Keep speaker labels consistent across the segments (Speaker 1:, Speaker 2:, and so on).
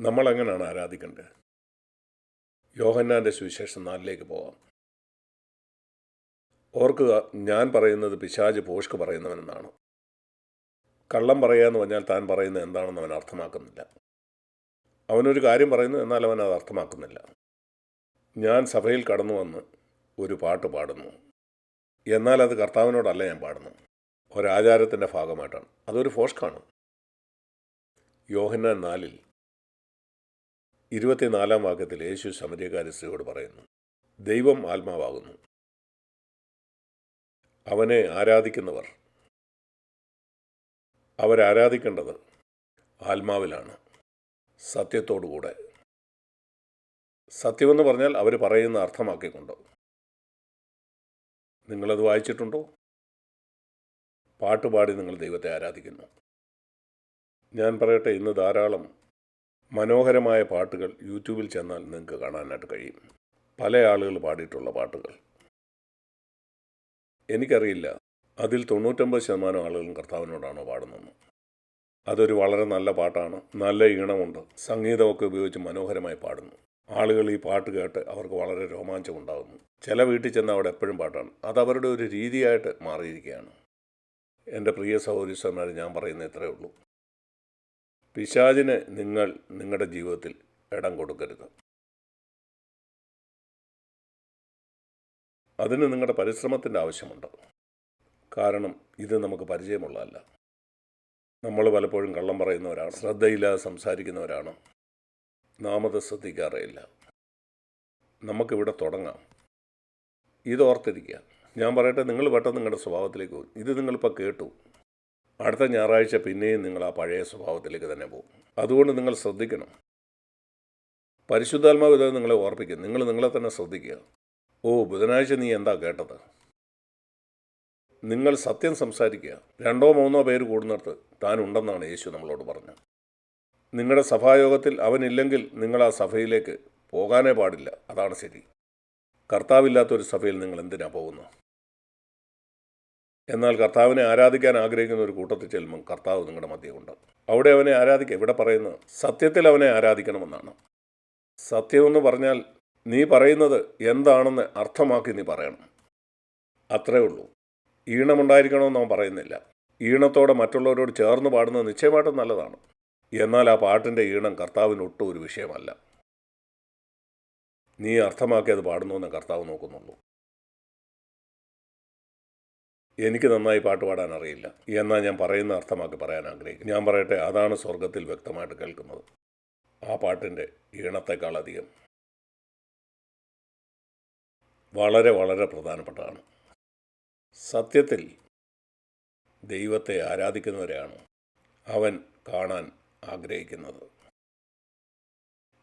Speaker 1: നമ്മൾ എങ്ങനെയാണ് ആരാധിക്കേണ്ടത്? യോഹന്നാന്റെ സുവിശേഷം നാലിലേക്ക് പോകാം ഓർക്കുക ഞാൻ പറയുന്നത് പിശാജ് പോഷ്ക്ക് പറയുന്നവനെന്നാണ്. കള്ളം പറയാന്ന് പറഞ്ഞാൽ താൻ പറയുന്നത് എന്താണെന്ന് അവൻ അർത്ഥമാക്കുന്നില്ല. അവനൊരു കാര്യം പറയുന്നു എന്നാൽ അവൻ അത് അർത്ഥമാക്കുന്നില്ല. ഞാൻ സഭയിൽ കടന്നു വന്ന് ഒരു പാട്ട് പാടുന്നു. എന്നാൽ അത് കർത്താവിനോടല്ല ഞാൻ പാടുന്നു. ഒരാചാരത്തിന്റെ ഭാഗമായിട്ടാണ്. അതൊരു ഫോഷ്കാണ് യോഹന്നാൻ നാലിൽ ഇരുപത്തിനാലാം വാക്യത്തിൽ യേശു ശമരിയക്കാരി സ്ത്രീയോട് പറയുന്നു ദൈവം ആത്മാവാകുന്നു. അവനെ ആരാധിക്കുന്നവർ. അവരാരാധിക്കേണ്ടത് ആത്മാവിലാണ്. സത്യത്തോടുകൂടെ. സത്യമെന്ന് പറഞ്ഞാൽ അവർ പറയുന്ന അർത്ഥമാക്കിക്കൊണ്ട്. നിങ്ങളത് വായിച്ചിട്ടുണ്ടോ? പാട്ടുപാടി നിങ്ങൾ ദൈവത്തെ ആരാധിക്കുന്നു. ഞാൻ പറയട്ടെ ഇന്ന് ധാരാളം മനോഹരമായ പാട്ടുകൾ യൂട്യൂബിൽ ചെന്നാൽ നിങ്ങൾക്ക് കാണാനായിട്ട് കഴിയും. പല ആളുകൾ പാടിയിട്ടുള്ള പാട്ടുകൾ. എനിക്കറിയില്ല. അതിൽ തൊണ്ണൂറ്റൊമ്പത് ശതമാനം ആളുകളും കർത്താവിനോടാണോ പാടുന്നത് അതൊരു വളരെ നല്ല പാട്ടാണ്. നല്ല ഈണമുണ്ട്. സംഗീതമൊക്കെ ഉപയോഗിച്ച് മനോഹരമായി പാടുന്നു. ആളുകൾ ഈ പാട്ട് കേട്ട് അവർക്ക് വളരെ രോമാഞ്ചം ഉണ്ടാകുന്നു ചില വീട്ടിൽ ചെന്ന് അവിടെ എപ്പോഴും പാട്ടാണ്. അത് അവരുടെ ഒരു രീതിയായിട്ട് മാറിയിരിക്കുകയാണ്. എന്റെ പ്രിയ സഹോദരിസ്വന്മാർ ഞാൻ പറയുന്നത് ഇത്രയേ ഉള്ളൂ. പിശാചിന് നിങ്ങൾ നിങ്ങളുടെ ജീവിതത്തിൽ ഇടം കൊടുക്കരുത്. അതിന് നിങ്ങളുടെ പരിശ്രമത്തിന്റെ ആവശ്യമുണ്ട്. കാരണം ഇത് നമുക്ക് പരിചയമുള്ളതല്ല. നമ്മൾ പലപ്പോഴും കള്ളം പറയുന്നവരാണ് ശ്രദ്ധയില്ലാതെ സംസാരിക്കുന്നവരാണ്. നാമത ശ്രദ്ധിക്കാറേയില്ല. നമുക്കിവിടെ തുടങ്ങാം. ഇതോർത്തിരിക്കുക ഞാൻ പറയട്ടെ നിങ്ങൾ പെട്ടെന്ന് നിങ്ങളുടെ സ്വഭാവത്തിലേക്ക് പോകും. ഇത് നിങ്ങളിപ്പോൾ കേട്ടു. അടുത്ത ഞായറാഴ്ച പിന്നെയും നിങ്ങൾ ആ പഴയ സ്വഭാവത്തിലേക്ക് തന്നെ പോകും. അതുകൊണ്ട് നിങ്ങൾ ശ്രദ്ധിക്കണം. പരിശുദ്ധാത്മാവ് ഇത് നിങ്ങളെ ഓർപ്പിക്കും നിങ്ങൾ നിങ്ങളെ തന്നെ ശ്രദ്ധിക്കുക. ഓ ബുധനാഴ്ച നീ എന്താ കേട്ടത്? നിങ്ങൾ സത്യം സംസാരിക്കുക. രണ്ടോ മൂന്നോ പേര് കൂടുന്നിടത്ത് താൻ ഉണ്ടെന്നാണ് യേശു നമ്മളോട് പറഞ്ഞത്. നിങ്ങളുടെ സഭായോഗത്തിൽ അവനില്ലെങ്കിൽ നിങ്ങൾ ആ സഭയിലേക്ക് പോകാനേ പാടില്ല. അതാണ് ശരി. കർത്താവില്ലാത്തൊരു സഭയിൽ നിങ്ങൾ എന്തിനാണ് പോകുന്നത്? എന്നാൽ കർത്താവിനെ ആരാധിക്കാൻ ആഗ്രഹിക്കുന്ന ഒരു കൂട്ടത്തിൽ ചെല്ലുമ്പം കർത്താവ് നിങ്ങളുടെ മധ്യമുണ്ട് അവിടെ അവനെ ആരാധിക്കുക ഇവിടെ പറയുന്നത് സത്യത്തിൽ അവനെ ആരാധിക്കണമെന്നാണ്. സത്യമെന്ന് പറഞ്ഞാൽ നീ പറയുന്നത് എന്താണെന്ന് അർത്ഥമാക്കി നീ പറയണം. അത്രേ ഉള്ളൂ. ഈണമുണ്ടായിരിക്കണമെന്ന് അവൻ പറയുന്നില്ല. ഈണത്തോടെ മറ്റുള്ളവരോട് ചേർന്ന് പാടുന്നത് നിശ്ചയമായിട്ടും നല്ലതാണ്. എന്നാൽ ആ പാട്ടിന്റെ ഈണം കർത്താവിന് ഒട്ടും ഒരു വിഷയമല്ല. നീ അർത്ഥമാക്കി അത് പാടുന്നുവെന്ന് കർത്താവ് നോക്കുന്നുള്ളൂ. എനിക്ക് നന്നായി പാട്ട് പാടാൻ അറിയില്ല എന്നാൽ ഞാൻ പറയുന്ന അർത്ഥമാക്കി പറയാൻ ആഗ്രഹിക്കുന്നു. ഞാൻ പറയട്ടെ അതാണ് സ്വർഗത്തിൽ വ്യക്തമായിട്ട് കേൾക്കുന്നത്. ആ പാട്ടിന്റെ ഈണത്തെക്കാളധികം വളരെ വളരെ പ്രധാനപ്പെട്ടതാണ്. സത്യത്തിൽ ദൈവത്തെ ആരാധിക്കുന്നവരെയാണ് അവൻ കാണാൻ ആഗ്രഹിക്കുന്നത്.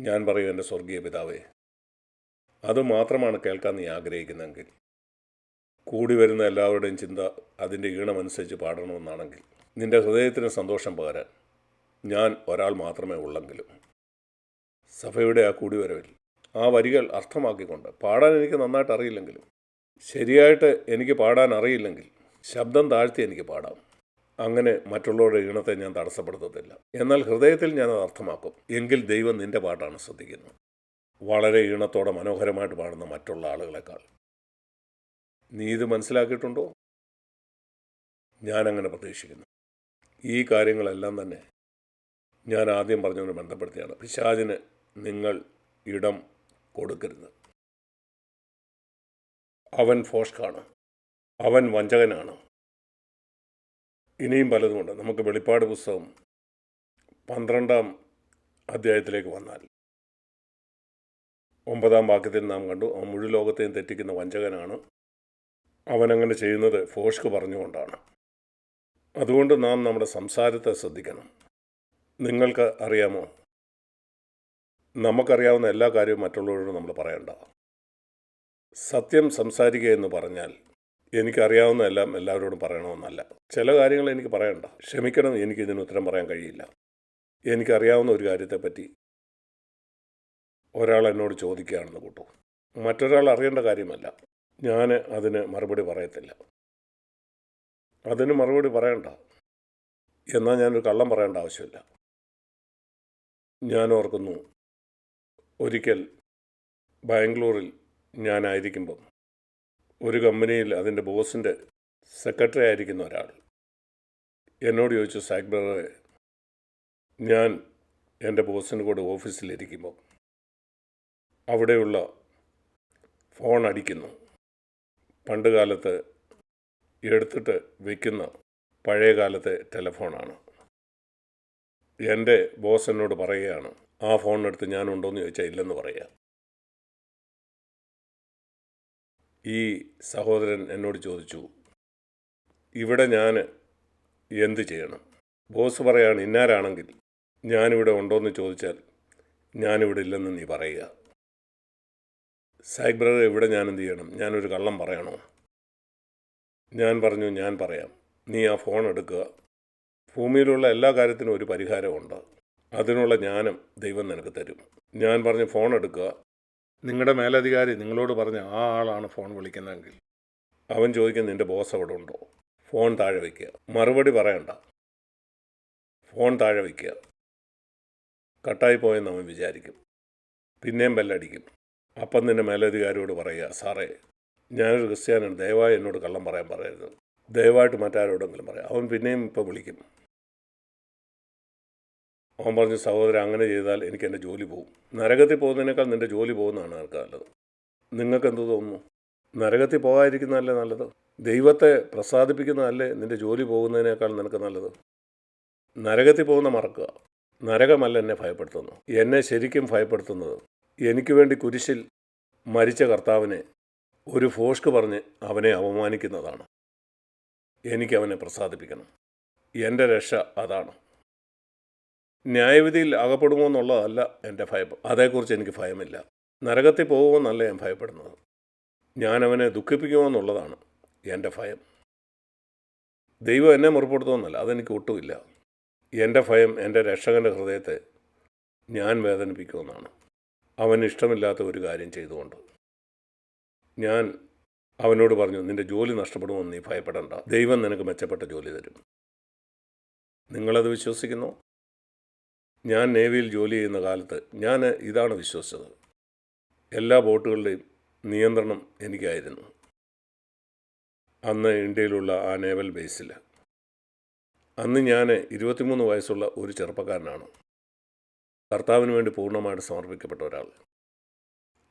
Speaker 1: ഞാൻ പറയൂ എന്റെ സ്വർഗീയ പിതാവേ അതുമാത്രമാണ് കേൾക്കാൻ നീ ആഗ്രഹിക്കുന്നതെങ്കിൽ കൂടി വരുന്ന എല്ലാവരുടെയും ചിന്ത അതിന്റെ ഈണമനുസരിച്ച് പാടണമെന്നാണെങ്കിൽ നിന്റെ ഹൃദയത്തിന് സന്തോഷം പകരാൻ ഞാൻ ഒരാൾ മാത്രമേ ഉള്ളെങ്കിലും. സഭയുടെ ആ കൂടിവരവിൽ ആ വരികൾ അർത്ഥമാക്കിക്കൊണ്ട് പാടാൻ എനിക്ക് നന്നായിട്ട് അറിയില്ലെങ്കിലും ശരിയായിട്ട് എനിക്ക് പാടാൻ അറിയില്ലെങ്കിൽ ശബ്ദം താഴ്ത്തി എനിക്ക് പാടാം. അങ്ങനെ മറ്റുള്ളവരുടെ ഈണത്തെ ഞാൻ തടസ്സപ്പെടുത്തത്തില്ല. എന്നാൽ ഹൃദയത്തിൽ ഞാൻ അത് അർത്ഥമാക്കും. എങ്കിൽ ദൈവം നിന്റെ പാട്ടാണ് ശ്രദ്ധിക്കുന്നത് വളരെ ഈണത്തോടെ മനോഹരമായിട്ട് പാടുന്ന മറ്റുള്ള ആളുകളെക്കാൾ നീ ഇത് മനസ്സിലാക്കിയിട്ടുണ്ടോ? ഞാനങ്ങനെ പ്രതീക്ഷിക്കുന്നു. ഈ കാര്യങ്ങളെല്ലാം തന്നെ ഞാൻ ആദ്യം പറഞ്ഞതിന് ബന്ധപ്പെടുത്തിയാണ്. പിശാചിന് നിങ്ങൾ ഇടം കൊടുക്കരുത്. അവൻ ഫോഷ്കാണ്. അവൻ വഞ്ചകനാണ്. ഇനിയും പലതുമുണ്ട്. നമുക്ക് വെളിപ്പാട് പുസ്തകം പന്ത്രണ്ടാം അധ്യായത്തിലേക്ക് വന്നാൽ. ഒമ്പതാം വാക്യത്തിൽ നാം കണ്ടു അവൻ മുഴു ലോകത്തെയും തെറ്റിക്കുന്ന വഞ്ചകനാണ് അവനങ്ങനെ ചെയ്യുന്നത് ഫോഷ്ക്ക് പറഞ്ഞുകൊണ്ടാണ്. അതുകൊണ്ട് നാം നമ്മുടെ സംസാരത്തെ ശ്രദ്ധിക്കണം. നിങ്ങൾക്ക് അറിയാമോ? നമുക്കറിയാവുന്ന എല്ലാ കാര്യവും മറ്റുള്ളവരോട് നമ്മൾ പറയണ്ട. സത്യം സംസാരിക്കുക എന്ന് പറഞ്ഞാൽ എനിക്കറിയാവുന്ന എല്ലാം എല്ലാവരോടും പറയണമെന്നല്ല. ചില കാര്യങ്ങൾ എനിക്ക് പറയണ്ട. ക്ഷമിക്കണം എനിക്കിതിന് ഉത്തരം പറയാൻ കഴിയില്ല. എനിക്കറിയാവുന്ന ഒരു കാര്യത്തെപ്പറ്റി ഒരാൾ എന്നോട് ചോദിക്കുകയാണെന്ന് കൂട്ടു. മറ്റൊരാൾ അറിയേണ്ട കാര്യമല്ല. ഞാൻ അതിന് മറുപടി പറയത്തില്ല. അതിന് മറുപടി പറയണ്ട. എന്നാൽ ഞാനൊരു കള്ളം പറയേണ്ട ആവശ്യമില്ല. ഞാൻ ഓർക്കുന്നു ഒരിക്കൽ ബാംഗ്ലൂരിൽ ഞാനായിരിക്കുമ്പം ഒരു കമ്പനിയിൽ അതിന്റെ ബോസിന്റെ സെക്രട്ടറി ആയിരിക്കുന്ന ഒരാൾ എന്നോട് ചോദിച്ചു സാക്ബറെ ഞാൻ എന്റെ ബോസിന്റെ കൂടെ ഓഫീസിലിരിക്കുമ്പോൾ അവിടെയുള്ള ഫോൺ അടിക്കുന്നു. പണ്ട് കാലത്ത് എടുത്തിട്ട് വയ്ക്കുന്ന പഴയ കാലത്തെ ടെലഫോണാണ്. എന്റെ ബോസ് എന്നോട് പറയുകയാണ് ആ ഫോണിനെടുത്ത് ഞാനുണ്ടോയെന്ന് ചോദിച്ചാൽ ഇല്ലെന്ന് പറയുക ഈ സഹോദരൻ എന്നോട് ചോദിച്ചു ഇവിടെ ഞാൻ എന്ത് ചെയ്യണം? ബോസ് പറയാണ് ഇന്നാരാണെങ്കിൽ ഞാനിവിടെ ഉണ്ടോയെന്ന് ചോദിച്ചാൽ ഞാനിവിടെ ഇല്ലെന്ന് നീ പറയുക. സാഗ് ബ്രദർ ഇവിടെ ഞാൻ എന്ത് ചെയ്യണം? ഞാനൊരു കള്ളം പറയണോ? ഞാൻ പറഞ്ഞു ഞാൻ പറയാം. നീ ആ ഫോൺ എടുക്കുക. ഭൂമിയിലുള്ള എല്ലാ കാര്യത്തിനും ഒരു പരിഹാരമുണ്ട്. അതിനുള്ള ജ്ഞാനം ദൈവം നിനക്ക് തരും. ഞാൻ പറഞ്ഞു ഫോൺ എടുക്കുക. നിങ്ങളുടെ മേലധികാരി നിങ്ങളോട് പറഞ്ഞ ആ ആളാണ് ഫോൺ വിളിക്കുന്നതെങ്കിൽ അവൻ ചോദിക്കും നിന്റെ ബോസ് അവിടെ ഉണ്ടോ? ഫോൺ താഴെ വയ്ക്കുക. മറുപടി പറയണ്ട. ഫോൺ താഴെ വയ്ക്കുക. കട്ടായി പോയെന്ന് അവൻ വിചാരിക്കും. പിന്നെയും ബെല്ലടിക്കും. അപ്പം തന്നെ മേലധികാരിയോട് പറയുക സാറേ ഞാനൊരു ക്രിസ്ത്യാനാണ് ദയവായി എന്നോട് കള്ളം പറയാൻ പറയരുത്. ദയവായിട്ട് മറ്റാരോടെങ്കിലും പറയാം. അവൻ പിന്നെയും ഇപ്പോൾ വിളിക്കും. അവൻ പറഞ്ഞു സഹോദരൻ അങ്ങനെ ചെയ്താൽ എനിക്ക് എന്റെ ജോലി പോകും നരകത്തിൽ പോകുന്നതിനേക്കാൾ നിന്റെ ജോലി പോകുന്നതാണ് എനിക്ക് നല്ലത്? നിങ്ങൾക്ക് എന്ത് തോന്നുന്നു? നരകത്തിൽ പോകാതിരിക്കുന്നതല്ലേ നല്ലത്? ദൈവത്തെ പ്രസാദിപ്പിക്കുന്നതല്ലേ നിന്റെ ജോലി പോകുന്നതിനേക്കാൾ നിനക്ക് നല്ലത്? നരകത്തിൽ പോകുന്ന മറക്കുക. നരകമല്ല എന്നെ ഭയപ്പെടുത്തുന്നു എന്നെ ശരിക്കും ഭയപ്പെടുത്തുന്നത് എനിക്ക് വേണ്ടി കുരിശിൽ മരിച്ച കർത്താവിനെ ഒരു ഫോഷ്ക്ക് പറഞ്ഞ് അവനെ അവമാനിക്കുന്നതാണ് എനിക്കവനെ പ്രസാദിപ്പിക്കണം. എന്റെ രക്ഷ അതാണ്. ന്യായവിധിയിൽ അകപ്പെടുമോ എന്നുള്ളതല്ല എന്റെ ഭയം. അതേക്കുറിച്ച് എനിക്ക് ഭയമില്ല. നരകത്തിൽ പോകുമെന്നല്ല ഞാൻ ഭയപ്പെടുന്നത്. ഞാനവനെ ദുഃഖിപ്പിക്കുമോ എന്നുള്ളതാണ് എന്റെ ഭയം. ദൈവം എന്നെ മുറിപ്പെടുത്തുമെന്നല്ല അതെനിക്ക് ഒട്ടുമില്ല. എന്റെ ഭയം എന്റെ രക്ഷകന്റെ ഹൃദയത്തെ ഞാൻ വേദനിപ്പിക്കുമെന്നാണ്. അവന് ഇഷ്ടമില്ലാത്ത ഒരു കാര്യം ചെയ്തുകൊണ്ട്. ഞാൻ അവനോട് പറഞ്ഞു നിന്റെ ജോലി നഷ്ടപ്പെടുമെന്ന് നീ ഭയപ്പെടണ്ട. ദൈവം നിനക്ക് മെച്ചപ്പെട്ട ജോലി തരും. നിങ്ങളത് വിശ്വസിക്കുന്നു? ഞാൻ നേവിയിൽ ജോലി ചെയ്യുന്ന കാലത്ത് ഞാൻ ഇതാണ് വിശ്വസിച്ചത്. എല്ലാ ബോട്ടുകളുടെയും നിയന്ത്രണം എനിക്കായിരുന്നു. അന്ന് ഇന്ത്യയിലുള്ള ആ നേവൽ ബേസിൽ അന്ന് ഞാൻ ഇരുപത്തിമൂന്ന് വയസ്സുള്ള ഒരു ചെറുപ്പക്കാരനാണ്. കർത്താവിന് വേണ്ടി പൂർണമായിട്ട് സമർപ്പിക്കപ്പെട്ട ഒരാൾ.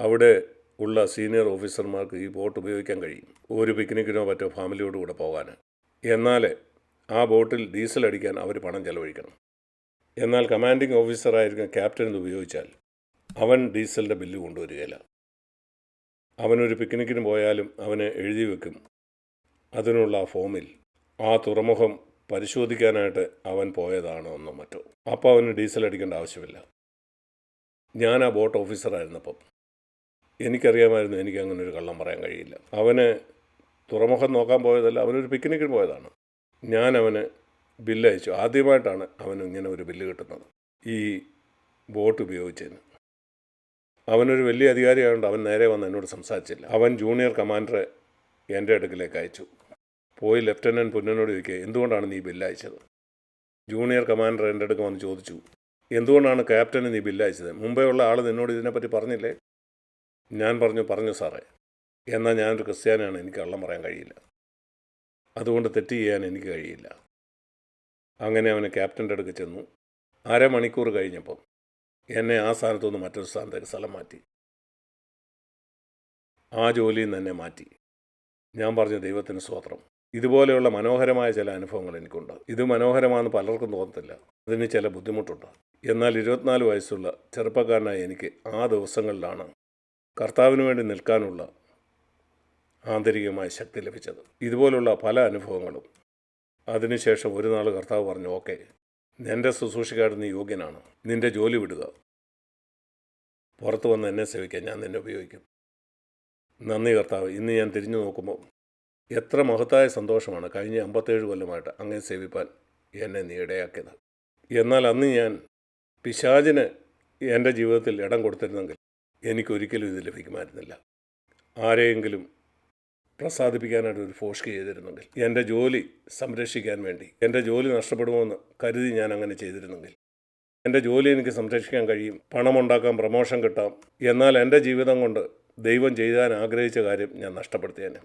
Speaker 1: അവിടെ ഉള്ള സീനിയർ ഓഫീസർമാർക്ക് ഈ ബോട്ട് ഉപയോഗിക്കാൻ കഴിയും. ഒരു പിക്നിക്കിനോ മറ്റോ ഫാമിലിയോട് കൂടെ പോകാൻ. എന്നാൽ ആ ബോട്ടിൽ ഡീസൽ അടിക്കാൻ അവർ പണം ചെലവഴിക്കണം. എന്നാൽ കമാൻഡിംഗ് ഓഫീസറായിരിക്കുന്ന ക്യാപ്റ്റൻ ഇത് ഉപയോഗിച്ചാൽ അവൻ ഡീസലിന്റെ ബില്ല് കൊണ്ടുവരികയില്ല. അവനൊരു പിക്നിക്കിന് പോയാലും അവനെ എഴുതി വെക്കും. അതിനുള്ള ആ ഫോമിൽ ആ തുറമുഖം പരിശോധിക്കാനായിട്ട് അവൻ പോയതാണോ എന്നോ മറ്റോ. അപ്പോൾ അവന് ഡീസൽ അടിക്കേണ്ട ആവശ്യമില്ല. ഞാൻ ആ ബോട്ട് ഓഫീസറായിരുന്നപ്പം എനിക്കറിയാമായിരുന്നു എനിക്ക് അങ്ങനെ ഒരു കള്ളം പറയാൻ കഴിയില്ല. അവന് തുറമുഖം നോക്കാൻ പോയതല്ല അവനൊരു പിക്നിക്കിന് പോയതാണ്. ഞാൻ അവന് ബില്ല് അയച്ചു. ആദ്യമായിട്ടാണ് അവന് ഇങ്ങനെ ഒരു ബില്ല് കിട്ടുന്നത് ഈ ബോട്ട് ഉപയോഗിച്ചതിന്. അവനൊരു വലിയ അധികാരിയായതുകൊണ്ട് അവൻ നേരെ വന്ന് എന്നോട് സംസാരിച്ചില്ല. അവൻ ജൂനിയർ കമാൻഡറെ എന്റെ അടുക്കിലേക്ക് അയച്ചു. പോയി ലെഫ്റ്റനന്റ് പൊന്നനോട് ചോദിക്കുക എന്തുകൊണ്ടാണ് നീ ബില്ല് അയച്ചത്? ജൂനിയർ കമാൻഡർ എന്റെ അടുക്ക് വന്ന് ചോദിച്ചു എന്തുകൊണ്ടാണ് ക്യാപ്റ്റന് നീ ബില്ല് അയച്ചത്? മുമ്പേ ഉള്ള ആൾ നിന്നോട് ഇതിനെപ്പറ്റി പറഞ്ഞില്ലേ? ഞാൻ പറഞ്ഞു പറഞ്ഞു സാറേ എന്നാൽ ഞാനൊരു ക്രിസ്ത്യാനിയാണ് എനിക്ക് കള്ളം പറയാൻ കഴിയില്ല. അതുകൊണ്ട് തെറ്റ് ചെയ്യാൻ എനിക്ക് കഴിയില്ല. അങ്ങനെ അവന് ക്യാപ്റ്റന്റെ അടുക്ക് ചെന്നു. അരമണിക്കൂർ കഴിഞ്ഞപ്പം എന്നെ ആ സ്ഥാനത്തുനിന്ന് മറ്റൊരു സ്ഥാനത്തേക്ക് സ്ഥലം മാറ്റി. ആ ജോലിയിൽ നിന്ന് എന്നെ മാറ്റി. ഞാൻ പറഞ്ഞു ദൈവത്തിന് സ്തോത്രം. ഇതുപോലെയുള്ള മനോഹരമായ ചില അനുഭവങ്ങൾ എനിക്കുണ്ട്. ഇത് മനോഹരമാണെന്ന് പലർക്കും തോന്നത്തില്ല. അതിന് ചില ബുദ്ധിമുട്ടുണ്ട്. എന്നാൽ ഇരുപത്തിനാല് വയസ്സുള്ള ചെറുപ്പക്കാരനായ എനിക്ക് ആ ദിവസങ്ങളിലാണ് കർത്താവിന് വേണ്ടി നിൽക്കാനുള്ള ആന്തരികമായ ശക്തി ലഭിച്ചത്. ഇതുപോലുള്ള പല അനുഭവങ്ങളും. അതിനുശേഷം ഒരു നാൾ കർത്താവ് പറഞ്ഞു ഓക്കെ എന്റെ ശുശ്രൂഷക്കാരൻ നീ യോഗ്യനാണ്. നിന്റെ ജോലി വിടുക. പുറത്ത് വന്ന് എന്നെ സേവിക്കാൻ ഞാൻ നിന്നെ ഉപയോഗിക്കും. നന്ദി കർത്താവ്. ഇന്ന് ഞാൻ തിരിഞ്ഞു നോക്കുമ്പോൾ എത്ര മഹത്തായ സന്തോഷമാണ് കഴിഞ്ഞ അമ്പത്തേഴ് കൊല്ലമായിട്ട് അങ്ങനെ സേവിപ്പാൻ എന്നെ നീ ഇടയാക്കിയത് എന്നാൽ അന്ന് ഞാൻ പിശാചിന് എന്റെ ജീവിതത്തിൽ ഇടം കൊടുത്തിരുന്നെങ്കിൽ എനിക്കൊരിക്കലും ഇത് ലഭിക്കുമായിരുന്നില്ല. ആരെയെങ്കിലും പ്രസാദിപ്പിക്കാനായിട്ട് ഒരു ഫോഷ്ക്ക് ചെയ്തിരുന്നെങ്കിൽ എന്റെ ജോലി സംരക്ഷിക്കാൻ വേണ്ടി എന്റെ ജോലി നഷ്ടപ്പെടുമോയെന്ന് കരുതി ഞാൻ അങ്ങനെ ചെയ്തിരുന്നെങ്കിൽ എന്റെ ജോലി എനിക്ക് സംരക്ഷിക്കാൻ കഴിയും പണമുണ്ടാക്കാം പ്രമോഷൻ കിട്ടാം എന്നാൽ എന്റെ ജീവിതം കൊണ്ട് ദൈവം ചെയ്യാൻ ആഗ്രഹിച്ച കാര്യം ഞാൻ നഷ്ടപ്പെടുത്തിയേനെ.